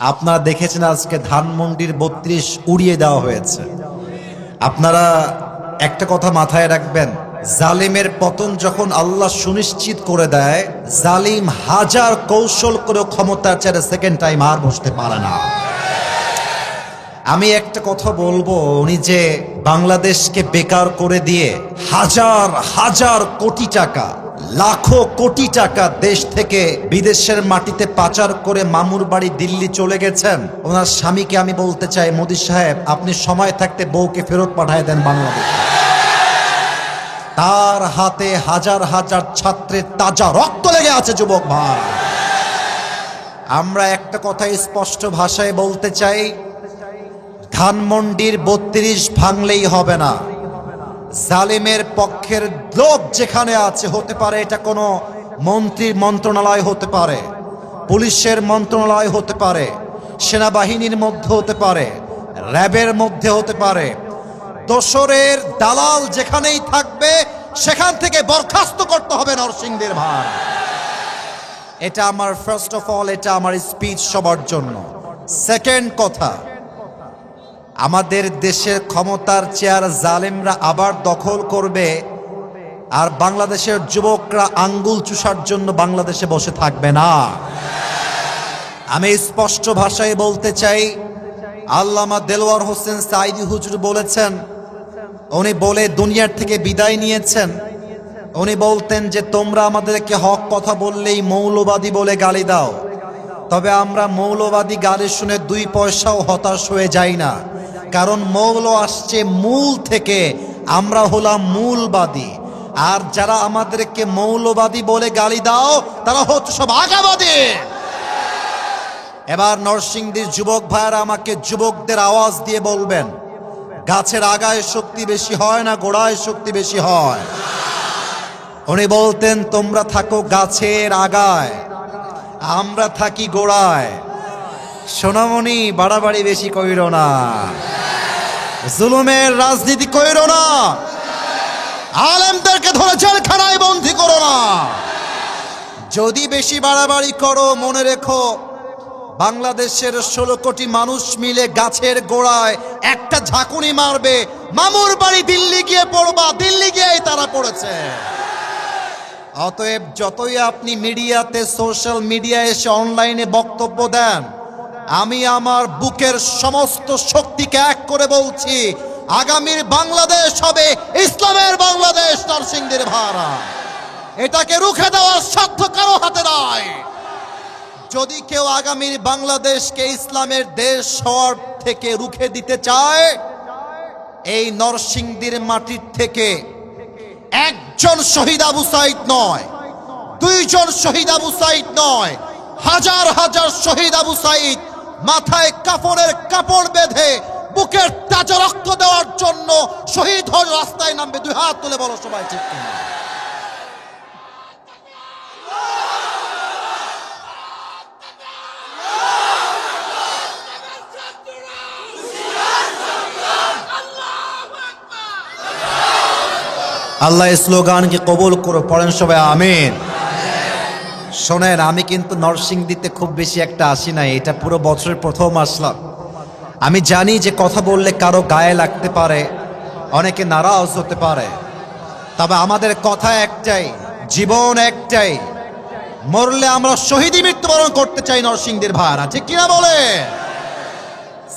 আপনারা দেখেছেন আজকে ধানমন্ডির বত্রিশ উড়িয়ে দেওয়া হয়েছে। আপনারা একটা কথা মাথায় রাখবেন, জালিমের পতন যখন আল্লাহ সুনিশ্চিত করে দেয়, জালিম হাজার কৌশল করে ক্ষমতার চেয়ারে সেকেন্ড টাইম আর বসতে পারে না। আমি একটা কথা বলব, উনি যে বাংলাদেশকে বেকার করে দিয়ে হাজার হাজার কোটি টাকা লাখো কোটি টাকা দেশ থেকে বিদেশের মাটিতে পাচার করে মামুর বাড়ি দিল্লি চলে গেছেন। ওনার স্বামীকে আমি বলতে চাই, মোদি সাহেব, আপনি সময় থাকতে বউকে ফেরত পাঠায় দেন বাংলাদেশ। তার হাতে হাজার হাজার ছাত্রের তাজা রক্ত লেগে আছে, যুবক ভাই। আমরা একটা কথা স্পষ্ট ভাষায় বলতে চাই, ধানমন্ডির বত্রিশ ভাঙলেই হবে না। জালিমের পক্ষের লোক যেখানে আছে, হতে পারে এটা কোনো মন্ত্রীর মন্ত্রণালয় হতে পারে, পুলিশের মন্ত্রণালয় হতে পারে, সেনাবাহিনীর মধ্যে হতে পারে, র্যাবের মধ্যে হতে পারে, দোসরের দালাল যেখানেই থাকবে, সেখান থেকে বরখাস্ত করতে হবে নরসিংদের ভাই এটা আমার ফার্স্ট অফ অল এটা আমার স্পিচ সবার জন্য। সেকেন্ড কথা আমাদের দেশের ক্ষমতার চেয়ার জালেমরা আবার দখল করবে, আর বাংলাদেশের যুবকরা আঙ্গুল চুষার জন্য বাংলাদেশে বসে থাকবে না। আমি স্পষ্ট ভাষায় বলতে চাই, আল্লামা দেলোয়ার হোসেন সাইদি হুজুর বলেছেন, উনি বলে দুনিয়ার থেকে বিদায় নিয়েছেন। উনি বলতেন যে, তোমরা আমাদেরকে হক কথা বললেই মৌলবাদী বলে গালি দাও। তবে আমরা মৌলবাদী গালি শুনে দুই পয়সাও হতাশ হয়ে যাই না। কারণ মৌল আসছে মূল থেকে। আমরা হলাম মূলবাদী। আর যারা আমাদেরকে মৌলবাদী বলে গালি দাও, তারা হচ্ছে সব আগাবাদী। এবার নরসিংদীর যুবক ভাইয়ারা আমাকে যুবকদের আওয়াজ দিয়ে বলবেন, গাছের আগায় শক্তি বেশি হয় না গোড়ায় শক্তি বেশি হয়? উনি বলতেন, তোমরা থাকো গাছের আগায়, আমরা থাকি গোড়ায়। সোনামণি, বাড়াবাড়ি বেশি কইর না। জুলুমের রাজনীতি কইর না। আলেমদেরকে ধরে জেলখানায় বন্দি করো না। যদি বেশি বাড়াবাড়ি করো, মনে রেখো, বাংলাদেশের ষোলো কোটি মানুষ মিলে গাছের গোড়ায় একটা ঝাঁকুনি মারবে। মামুর বাড়ি দিল্লি গিয়ে পড়বা, দিল্লি গিয়েই তারা পড়েছে। অতএব যতই আপনি মিডিয়াতে, সোশ্যাল মিডিয়া এসে অনলাইনে বক্তব্য দেন আমি আমার বুকের সমস্ত শক্তিকে এক করে বলছি, আগামীর বাংলাদেশ হবে ইসলামের বাংলাদেশ, নরসিংদীর ভাড়া। এটাকে রুখে দেওয়ার সাধ্য কারও হাতে নয় যদি কেউ আগামীর বাংলাদেশকে ইসলামের দেশ হওয়ার থেকে রুখে দিতে চায়, এই নরসিংদীর মাটির থেকে একজন শহীদ আবু সাইদ নয়, দুইজন শহীদ আবু সাইদ নয়, হাজার হাজার শহীদ আবু সাইদ মাথায় কাপড়ের কাপড় বেঁধে বুকের তাজা রক্ত দেওয়ার জন্য শহীদ হয়ে রাস্তায় নামবে। দুই হাত তুলে বলো সবাই ঠিক আল্লাহ স্লোগানকে কবুল করো, পড়েন সবাই, আমিন। শোনেন, আমি কিন্তু নরসিংদীতে খুব বেশি একটা আসি নাই, এটা পুরো বছরের প্রথম আসলাম। আমি জানি যে কথা বললে কারও গায়ে লাগতে পারে, অনেকে নারাজ হতে পারে। তবে আমাদের কথা একটাই, জীবন একটাই। মরলে আমরা শহীদী মৃত্যুবরণ করতে চাই নরসিংদীর ভাড়া ঠিক কিনা বলে?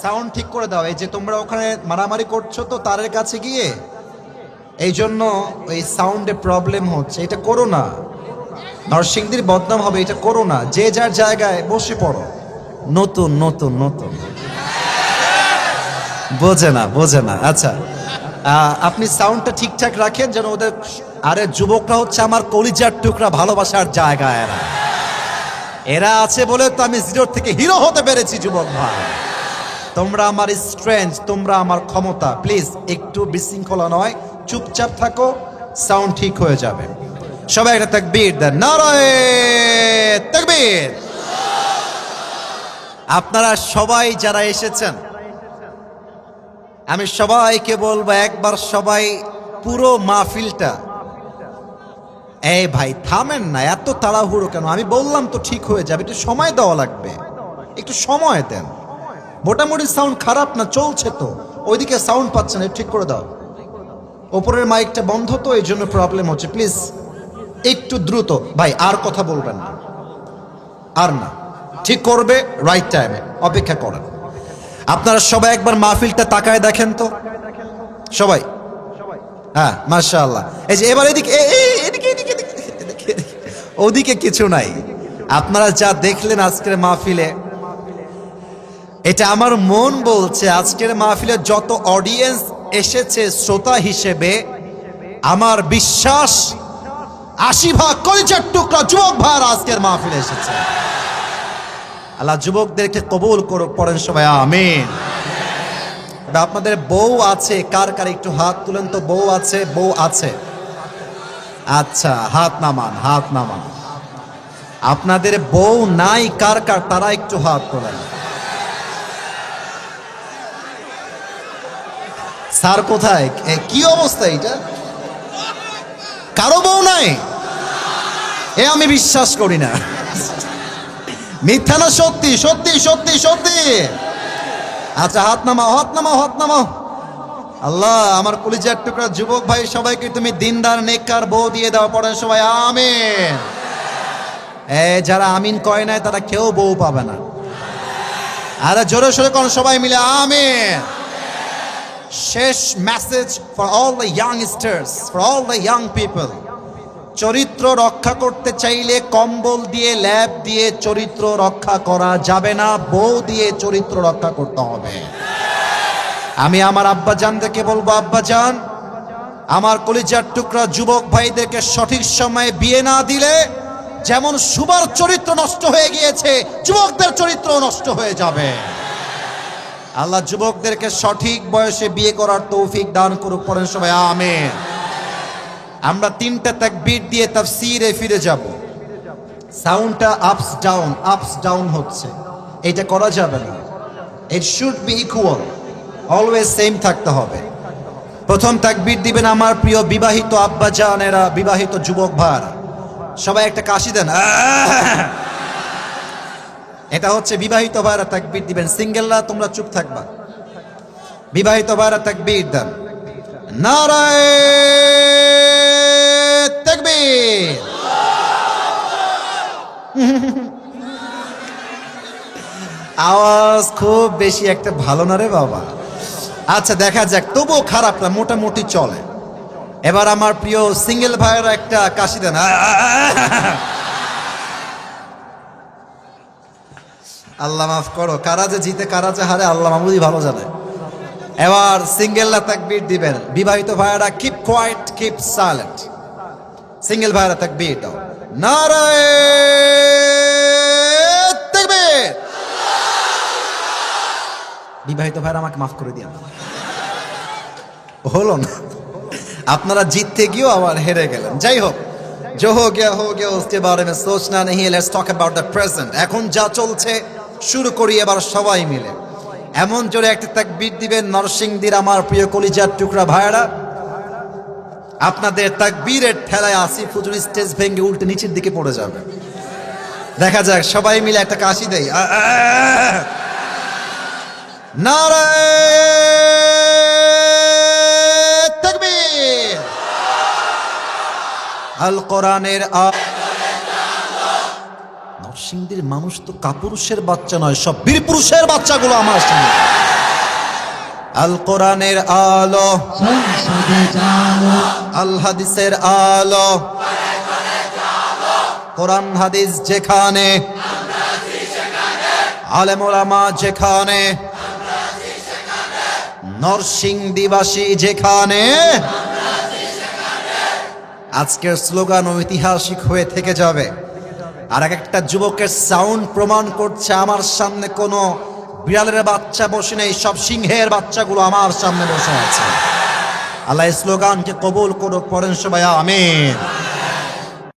সাউন্ড ঠিক করে দাও, এই যে তোমরা ওখানে মারামারি করছ তো তারের কাছে গিয়ে এই জন্য এই সাউন্ডে প্রবলেম হচ্ছে, এটা করো না। নরসিংদীর বদনাম হবে, এটা করো না। যে যার জায়গায় বসে পড়ো। নতুন নতুন নতুন। বোঝে না বোঝে না। আচ্ছা আপনি সাউন্ডটা ঠিকঠাক রাখেন যেন ওদের আরে যুবকরা হচ্ছে আমার কলিজার টুকরা, ভালোবাসার জায়গা এরা। এরা আছে বলে তো আমি জিরোর থেকে হিরো হতে পেরেছি, যুবক ভাই। তোমরা আমার স্ট্রেংথ তোমরা আমার ক্ষমতা। প্লিজ একটু বিশৃঙ্খলা নয়, চুপচাপ থাকো সাউন্ড ঠিক হয়ে যাবে। সবাই একটা তাকবীর দেন। নারায়ে তাকবীর। আপনারা সবাই যারা এসেছেন, আমি সবাইকে বলব একবার সবাই পুরো মাহফিলটা, এই ভাই থামেন না, এত তাড়াহুড়ো কেন? আমি বললাম তো ঠিক হয়ে যাবে, একটু সময় দেওয়া লাগবে। একটু সময় দেন। মোটামুটি সাউন্ড খারাপ না, চলছে তো। ওইদিকে সাউন্ড পাচ্ছে না ঠিক করে দাও। ওপরের মাইকটা বন্ধ তো এই জন্য প্রবলেম হচ্ছে। প্লিজ একটু দ্রুত। ভাই, আর কথা বলবেন না। আর না। ঠিক করবে রাইট টাইমে অপেক্ষা করেন। আপনারা সবাই একবার মাহফিলটা তাকায় দেখেন তো। সবাই? হ্যাঁ মাশাআল্লাহ। এই যে, এবার এদিকে। ওদিকে কিছু নাই। আপনারা যা দেখলেন আজকের মাহফিলে, এটা আমার মন বলছে, আজকের মাহফিলে যত অডিয়েন্স এসেছে, শ্রোতা হিসেবে, আমার বিশ্বাস আশি ভাগ কলিজার টুকরা যুবক ভাইয়ার আজকের মাহফিলে এসেছে। আল্লাহ যুবকদেরকে কবুল করুক, পড়েন সবাই, আমিন। আপনাদের বউ আছে, কার কার একটু হাত তুলেন তো, বউ আছে বউ আছে। আচ্ছা হাত নামান হাত নামান। আপনাদের বউ নাই, কার কার, তারা একটু হাত তোলেন। স্যার কোথায়? কি অবস্থা এটা কারও বউ নাই? এ আমি বিশ্বাস করি না। মিথ্যা না, সত্যি সত্যি সত্যি সত্যি। আচ্ছা হাত নামাও হাত নামাও হাত নামাও। আল্লাহ, আমার কলিজার টুকরা যুবক ভাই, সবাইকে তুমি দিনদার, নেককার বউ দিয়ে দাও, পড়েন সবাই, আমিন। এ, যারা আমিন কয় নাই, তারা কেউ বউ পাবে না। আরে জোরে সোরে কোন সবাই মিলে, আমিন। শেষ message for all the youngsters for all the young people চরিত্র রক্ষা করতে চাইলে কম্বল দিয়ে, ল্যাব দিয়ে চরিত্র রক্ষা করা যাবে না। বউ দিয়ে চরিত্র রক্ষা করতে হবে। আমি আমার আব্বাজানদেরকে বলব, আব্বাজান, আমার কলিজার টুকরা যুবক ভাইদেরকে সঠিক সময়ে বিয়ে না দিলে যেমন সুবার চরিত্র নষ্ট হয়ে গিয়েছে, যুবকদের চরিত্র নষ্ট হয়ে যাবে। আল্লাহ যুবকদেরকে সঠিক বয়সে বিয়ে করার তৌফিক দান করুক পড়েন সবাই আমেন। আমরা তিনটা তাকবীর দিয়ে তাফসীরে ফিরে যাব। সাউন্ডটা আপস ডাউন আপস ডাউন হচ্ছে। এটা করা যাবে না। It should be equal always same থাকতে হবে। প্রথম তাকবীর দিবেন আমার প্রিয় বিবাহিত আব্বা জানেরা, বিবাহিত যুবক ভার সবাই একটা কাশি দেন। এটা হচ্ছে বিবাহিত ভাইরা তাকবীর দিবেন। সিঙ্গেলরা তোমরা চুপ থাকবা। বিবাহিত ভাইরা তাকবীর দেন। নারায় তাকবীর আওয়াজ খুব বেশি একটা ভালো না রে বাবা। আচ্ছা দেখা যাক। তবুও খারাপ না, মোটামুটি চলে। এবার আমার প্রিয় সিঙ্গেল ভাইয়ের একটা কাশি দেন। আল্লাহ মাফ করো, কারা যে জিতে, কারা যে হারে, আল্লাহ মামুদি ভালো জানে। এবার সিঙ্গেল সিঙ্গেলরা তাকবীর দিবেন। বিবাহিত ভাইয়েরা keep quiet keep silent single ভাইয়েরা তাকবীর দাও নারায় তাকবীর বিবাহিত ভাইরা আমাকে মাফ করে দিন হলো না আপনারা জিততে গিয়েও আবার হেরে গেলেন যাই হোক जो हो गया हो गया उसके बारे में सोचना नहीं let's talk about the present এখন যা চলছে শুরু করি এবার সবাই মিলে এমন জোরে একটা তাকবীর দিবেন নরসিংদীর আমার প্রিয় কলিজার টুকরা ভাইরা আপনাদের তাকবীরের ঠেলায় আসি ফুজুর স্টেজ ভেঙে উল্টে নিচের দিকে পড়ে যাবে। দেখা যাক, সবাই মিলে একটা কাশি তাকবীর। আল মানুষ তো কাপুরুষের বাচ্চা নয়, সব বীর পুরুষের বাচ্চাগুলো আমার সঙ্গে আল কোরআনের আলো। আল হাদিসের আলো। কোরআন, হাদিস যেখানে। আলেমোলামা যেখানে। নরসিংদীবাসী যেখানে। আজকের স্লোগান ঐতিহাসিক হয়ে থেকে যাবে। আর এক একটা যুবকের সাউন্ড প্রমাণ করছে, আমার সামনে কোনো বিড়ালের বাচ্চা বসে নেই, সব সিংহের বাচ্চাগুলো আমার সামনে বসে আছে। আল্লাহ স্লোগানকে কবুল করুক, পড়েন সবাই, আমিন।